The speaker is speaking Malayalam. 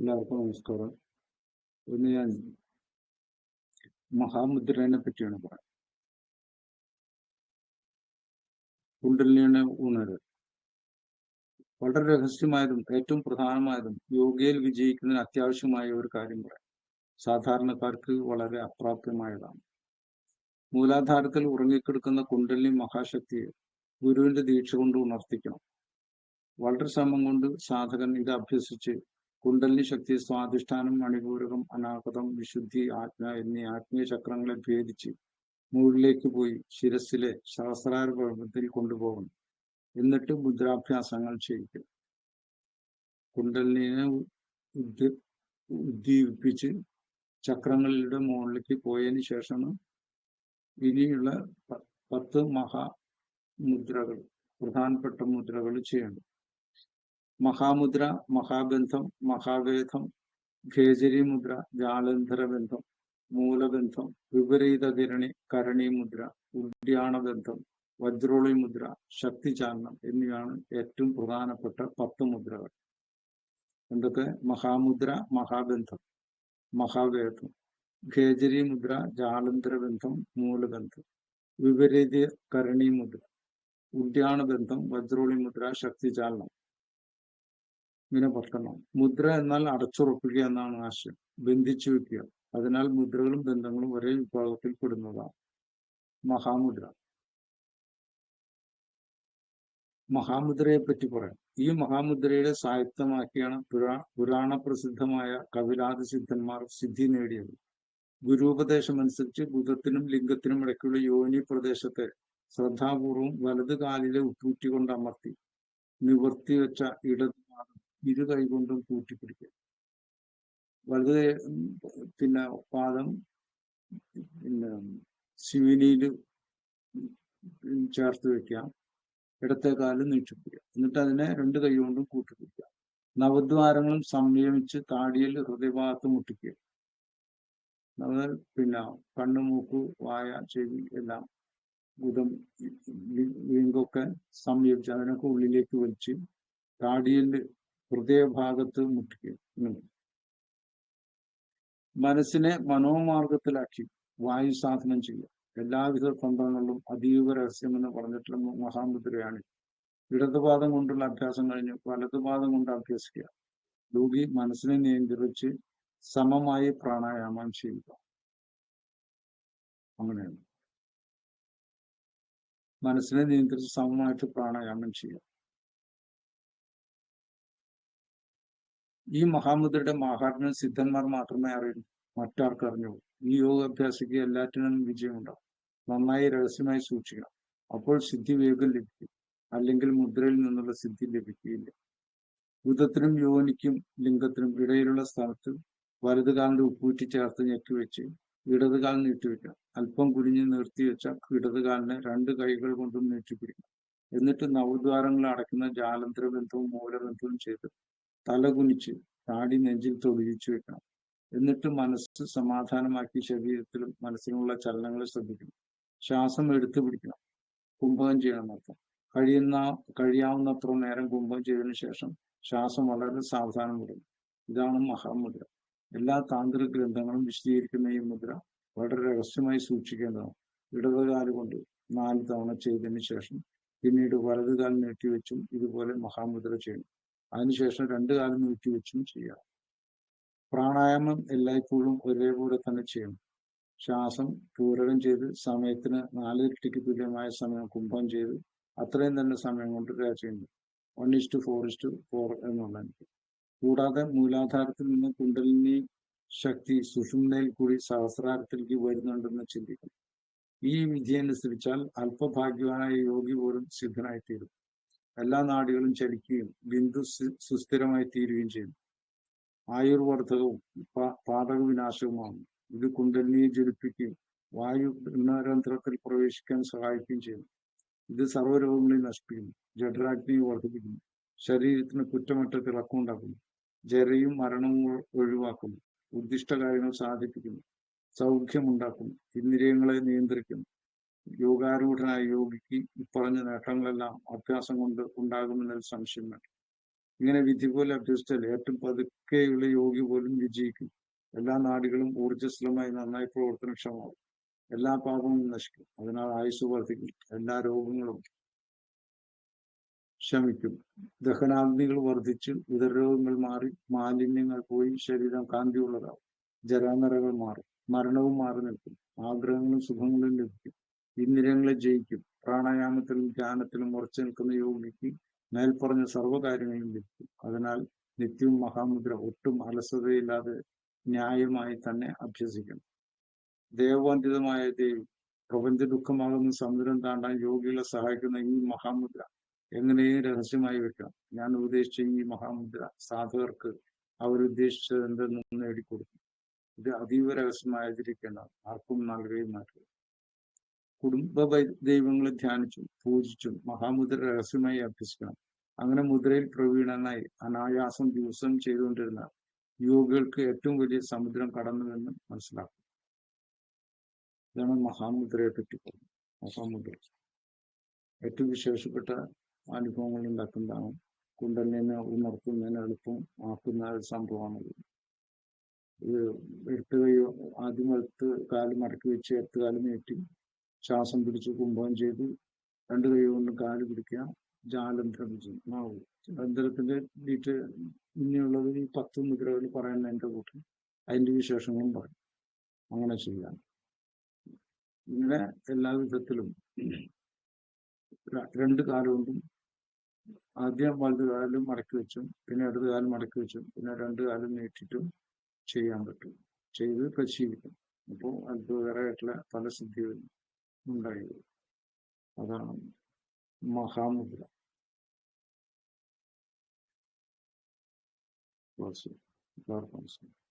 എല്ലാവർക്കും നമസ്കാരം ഇന്ന് ഞാൻ മഹാമുദ്രനെ പറ്റിയാണ് പറയാം. കുണ്ടലിനെ ഉണര് വളരെ രഹസ്യമായതും ഏറ്റവും പ്രധാനമായതും യോഗയിൽ വിജയിക്കുന്നതിന് അത്യാവശ്യമായ ഒരു കാര്യം പറയാം. സാധാരണക്കാർക്ക് വളരെ അപ്രാപ്യമായതാണ്. മൂലാധാരത്തിൽ ഉറങ്ങിക്കിടക്കുന്ന കുണ്ടലിനി മഹാശക്തിയെ ഗുരുവിന്റെ ദീക്ഷ കൊണ്ട് ഉണർത്തിക്കണം. വളരെ ശ്രമം കൊണ്ട് സാധകൻ ഇത് അഭ്യസിച്ച് കുണ്ടലിനി ശക്തി സ്വാധിഷ്ഠാനം മണിപൂരകം അനാഗതം വിശുദ്ധി ആജ്ഞ എന്നീ ആത്മീയ ചക്രങ്ങളെ ഭേദിച്ച് മുകളിലേക്ക് പോയി ശിരസിലെ സഹസ്രാര പർവത്തിൽ കൊണ്ടുപോകണം. എന്നിട്ട് മുദ്രാഭ്യാസങ്ങൾ ചെയ്യിക്കും. കുണ്ടലിനെ ഉദ്ദീപിപ്പിച്ച് ചക്രങ്ങളുടെ മുകളിലേക്ക് പോയതിന് ശേഷം ഇനിയുള്ള പത്ത് മഹാ മുദ്രകൾ പ്രധാനപ്പെട്ട മുദ്രകൾ ചെയ്യണം മഹാമുദ്ര മഹാബന്ധം മഹാവേദം ഖേജരി മുദ്ര ജാലന്ധരബന്ധം മൂലബന്ധം വിപരീത കിരണി കരണി മുദ്ര ഉദ്യാനബന്ധം വജ്രോളി മുദ്ര ശക്തിചാരണം എന്നിവയാണ് ഏറ്റവും പ്രധാനപ്പെട്ട പത്ത് മുദ്രകൾ. എന്തൊക്കെ? മഹാമുദ്ര മഹാബന്ധം മഹാവേദം ഖേജരി മുദ്ര ജാലന്ധരബന്ധം മൂലബന്ധം വിപരീത കരണി മുദ്ര ഉദ്യാനബന്ധം വജ്രോളി മുദ്ര ശക്തിചാലനം. ഇങ്ങനെ പൊട്ടണം മുദ്ര എന്നാൽ അടച്ചുറപ്പിക്കുക എന്നാണ് ആശയം. ബന്ധിച്ചു വെക്കുക. അതിനാൽ മുദ്രകളും ബന്ധങ്ങളും ഒരേ വിഭാഗത്തിൽ പെടുന്നതാണ്. മഹാമുദ്ര. മഹാമുദ്രയെ പറ്റി പറയാം. ഈ മഹാമുദ്രയുടെ സാഹിത്യമാക്കിയാണ് പുരാ പുരാണ പ്രസിദ്ധമായ കപിലാദി സിദ്ധന്മാർ സിദ്ധി നേടിയത്. ഗുരുപദേശം അനുസരിച്ച് ബുധത്തിനും ലിംഗത്തിനും ഇടയ്ക്കുള്ള യോനി പ്രദേശത്തെ ശ്രദ്ധാപൂർവം വലത് കാലിലെ ഉപ്പൂറ്റി കൊണ്ട് അമർത്തി. നിവർത്തി വെച്ച ഇടത് ഇരു കൈകൊണ്ടും കൂട്ടിപ്പിടിക്കുക വലത് പിന്നെ പാദം പിന്നെ ശിവനിയിൽ ചേർത്ത് വെക്കാം ഇടത്തെ കാലം നീട്ടിപ്പിടിക്കുക. എന്നിട്ട് അതിനെ രണ്ട് കൈ കൊണ്ടും കൂട്ടിപ്പിടിക്കുക. നവദ്വാരങ്ങളും സംയമിച്ച് താടിയിൽ ഹൃദയഭാഗത്ത് മുട്ടിക്കുക. നമ്മൾ പിന്നെ കണ്ണു മൂക്ക് വായ ചെവി എല്ലാം ബുധം വീങ്കൊക്കെ സംയോജിച്ച് അതിനൊക്കെ ഉള്ളിലേക്ക് വലിച്ച് താടിയിൽ ഹൃദയഭാഗത്ത് മുട്ടിക്കുക മനസ്സിനെ മനോമാർഗത്തിലാക്കി വായു സാധനം ചെയ്യുക. എല്ലാവിധ തന്ത്രങ്ങളിലും അതീവ രഹസ്യമെന്ന് പറഞ്ഞിട്ടുള്ള മഹാമുദ്രയാണ്. ഇടതുപാദം കൊണ്ടുള്ള അഭ്യാസം കഴിഞ്ഞ് വലതുപാദം കൊണ്ട് അഭ്യസിക്കുക. രോഗി മനസ്സിനെ നിയന്ത്രിച്ച് സമമായി പ്രാണായാമം ചെയ്യുക. അങ്ങനെയാണ്. മനസ്സിനെ നിയന്ത്രിച്ച് സമമായിട്ട് പ്രാണായാമം ചെയ്യുക. ഈ മഹാമുദ്രയുടെ മഹാത്മ്യം സിദ്ധന്മാർ മാത്രമേ അറിയൂ. മറ്റാർക്ക് അറിഞ്ഞുള്ളൂ ഈ യോഗ അഭ്യാസിക്ക് എല്ലാറ്റിനും വിജയമുണ്ടാവും. നന്നായി രഹസ്യമായി സൂക്ഷിക്കണം. അപ്പോൾ സിദ്ധി വേഗം ലഭിക്കും. അല്ലെങ്കിൽ മുദ്രയിൽ നിന്നുള്ള സിദ്ധി ലഭിക്കുകയില്ല. ബുധത്തിനും യോനിക്കും ലിംഗത്തിനും ഇടയിലുള്ള സ്ഥലത്ത് വലതുകാലിന്റെ ഉപ്പൂറ്റി ചേർത്ത് ഞെക്കി വെച്ച് ഇടതുകാൽ നീട്ടിവെക്കണം അല്പം കുനിഞ്ഞ് നിർത്തിവെച്ച ഇടതുകാലിനെ രണ്ട് കൈകൾ കൊണ്ടും നീട്ടിപ്പിടിക്കണം എന്നിട്ട് നവദ്വാരങ്ങൾ അടയ്ക്കുന്ന ജാലന്തര ബന്ധവും മൂലബന്ധവും ചെയ്ത് തല കുനിച്ച് താടി നെഞ്ചിൽ തൊടിയിച്ചു വെക്കണം. എന്നിട്ട് മനസ്സ് സമാധാനമാക്കി ശരീരത്തിലും മനസ്സിലുള്ള ചലനങ്ങളെ ശ്രദ്ധിക്കണം. ശ്വാസം എടുത്തു പിടിക്കണം. കുംഭകം ചെയ്യണം അർത്ഥം കഴിയുന്ന കഴിയാവുന്നത്ര നേരം കുംഭം ചെയ്തതിനു ശേഷം ശ്വാസം വളരെ സാവധാനം വിടുന്നു ഇതാണ് മഹാമുദ്ര എല്ലാ താന്ത്രിക ഗ്രന്ഥങ്ങളും വിശദീകരിക്കുന്ന ഈ മുദ്ര വളരെ രഹസ്യമായി സൂക്ഷിക്കേണ്ടതാണ്. ഇടതുകാൽ കൊണ്ട് നാല് തവണ ചെയ്തതിനു ശേഷം പിന്നീട് വലതുകാൽ നീട്ടിവെച്ചും ഇതുപോലെ മഹാമുദ്ര ചെയ്യണം. അതിനുശേഷം രണ്ടു കാലം നീട്ടി വെച്ചും ചെയ്യാം. പ്രാണായാമം എല്ലായ്പ്പോഴും ഒരേപോലെ തന്നെ ചെയ്യണം. ശ്വാസം പൂരകം ചെയ്ത് സമയത്തിന് നാലിരട്ടിക്ക് തുല്യമായ സമയം കുംഭം ചെയ്ത് അത്രയും തന്നെ സമയം കൊണ്ട് ചെയ്യുന്നു one is to four is to four എന്നുള്ള കൂടാതെ മൂലാധാരത്തിൽ നിന്ന് കുണ്ടലിനി ശക്തി സുഷുമ്നയിൽ കൂടി സഹസ്രാരത്തിലേക്ക് വരുന്നുണ്ടെന്ന് ചിന്തിക്കണം. ഈ വിധി അനുസരിച്ചാൽ അല്പഭാഗ്യവാനായ യോഗി പോലും സിദ്ധനായിത്തീരും. എല്ലാ നാടികളും ചലിക്കുകയും ബിന്ദു സുസ്ഥിരമായി തീരുകയും ചെയ്യും ആയുർവർദ്ധകവും പാതക വിനാശവുമാണ് ഇത് കുണ്ടലിനിയെ ജ്വലിപ്പിക്കുകയും വായു ഭിന്നരന്ധ്രത്തിൽ പ്രവേശിക്കാൻ സഹായിക്കുകയും ചെയ്യുന്നു. ഇത് സർവരോഗങ്ങളെ നശിപ്പിക്കുന്നു ജഡരാഗ്നിയെ വർദ്ധിപ്പിക്കുന്നു ശരീരത്തിന് കുറ്റമറ്റ തിളക്കമുണ്ടാക്കുന്നു ജരയും മരണവും ഒഴിവാക്കുന്നു ഉദ്ദിഷ്ട കാര്യങ്ങൾ സാധിപ്പിക്കുന്നു സൗഖ്യമുണ്ടാക്കുന്നു ഇന്ദ്രിയങ്ങളെ നിയന്ത്രിക്കുന്നു യോഗാരൂഢനായ യോഗിക്ക് ഇപ്പറഞ്ഞ നേട്ടങ്ങളെല്ലാം അഭ്യാസം കൊണ്ട് ഉണ്ടാകുമെന്നൊരു സംശയം വേണം. ഇങ്ങനെ വിധി പോലെ അഭ്യസിച്ചാൽ ഏറ്റവും പതുക്കെയുള്ള യോഗി പോലും വിജയിക്കും. എല്ലാ നാടുകളും ഊർജസ്വലമായി നന്നായി പ്രവർത്തനക്ഷമമാകും എല്ലാ പാപവും നശിക്കും. അതിനാൽ ആയുസ് വർദ്ധിക്കും. എല്ലാ രോഗങ്ങളും ശമിക്കും. ദഹനാഗ്നികൾ വർദ്ധിച്ച് ഉദരരോഗങ്ങൾ മാറി മാലിന്യങ്ങൾ പോയി ശരീരം കാന്തിയുള്ളതാവും. ജരാനരകൾ മാറും. മരണവും മാറി നിൽക്കും. ആഗ്രഹങ്ങളും സുഖങ്ങളും ലഭിക്കും. ഇന്ദ്രിയങ്ങളെ ജയിക്കും. പ്രാണായാമത്തിലും ധ്യാനത്തിലും ഉറച്ചു നിൽക്കുന്ന യോഗിക്ക് മേൽപ്പറഞ്ഞ സർവകാര്യങ്ങളും ലഭിക്കും. അതിനാൽ നിത്യവും മഹാമുദ്ര ഒട്ടും അലസതയില്ലാതെ ന്യായമായി തന്നെ അഭ്യസിക്കണം. ദേവവന്തിതമായ ദേവി പ്രപഞ്ച ദുഃഖമാകുന്ന സമുദ്രം താണ്ടാൻ യോഗികളെ സഹായിക്കുന്ന ഈ മഹാമുദ്ര എങ്ങനെയും രഹസ്യമായി വെക്കണം. ഞാൻ ഉപദേശിച്ച ഈ മഹാമുദ്ര സാധകർക്ക് അവരുദ്ദേശിച്ചത് എന്തെന്ന് നേടിക്കൊടുക്കും. ഇത് അതീവ രഹസ്യമായിരിക്കണം ആർക്കും നൽകുകയും മാറ്റുക കുടുംബ ദൈവങ്ങളെ ധ്യാനിച്ചു പൂജിച്ചു മഹാമുദ്ര രഹസ്യമായി അഭ്യസിക്കണം അങ്ങനെ മുദ്രയിൽ പ്രവീണനായി അനായാസം ദിവസം ചെയ്തുകൊണ്ടിരുന്ന യോഗികൾക്ക് ഏറ്റവും വലിയ സമുദ്രം കടന്നുവെന്ന് മനസ്സിലാക്കും ഇതാണ് മഹാമുദ്രയെ പറ്റി മഹാമുദ്ര. ഏറ്റവും വിശേഷപ്പെട്ട അനുഭവങ്ങൾ ഉണ്ടാക്കുന്നതാണ് കുണ്ടലിനെ ഉണർത്തുന്നതിന് എളുപ്പം ആക്കുന്ന ഒരു സംഭവമാണ് ഇത്. എടുത്തുകയോ ആദ്യം എടുത്ത് കാൽ മടക്കി വെച്ച് എട്ട് നീട്ടി ശ്വാസം പിടിച്ച് കുംഭം ചെയ്ത്. രണ്ട് കൈ കൊണ്ട് കാൽ പിടിക്കുക. ജാലം ചെയ്യും ആ ജാലന്തരത്തിന്റെ ഡീറ്റ് ഇനിയുള്ളത് ഈ പത്ത് മുദ്രകൾ പറയുന്ന എന്റെ കൂട്ടം. അതിന്റെ വിശേഷങ്ങളും പറയും. അങ്ങനെ ചെയ്യാം. ഇങ്ങനെ എല്ലാ വിധത്തിലും രണ്ട് കാലം കൊണ്ടും ആദ്യം വലത് കാലം മടക്കി വെച്ചും പിന്നെ ഇടത് കാലം മടക്കി വെച്ചും പിന്നെ രണ്ട് കാലം നീട്ടിയിട്ടും ചെയ്യാൻ പറ്റും. ചെയ്ത് പരിശീലിക്കും. അപ്പോൾ അത്ഭുതകരമായിട്ടുള്ള പല സിദ്ധികളും ഉണ്ടായി അതാണ് മഹാമുദ്ര. എല്ലാവർക്കും നമസ്കാരം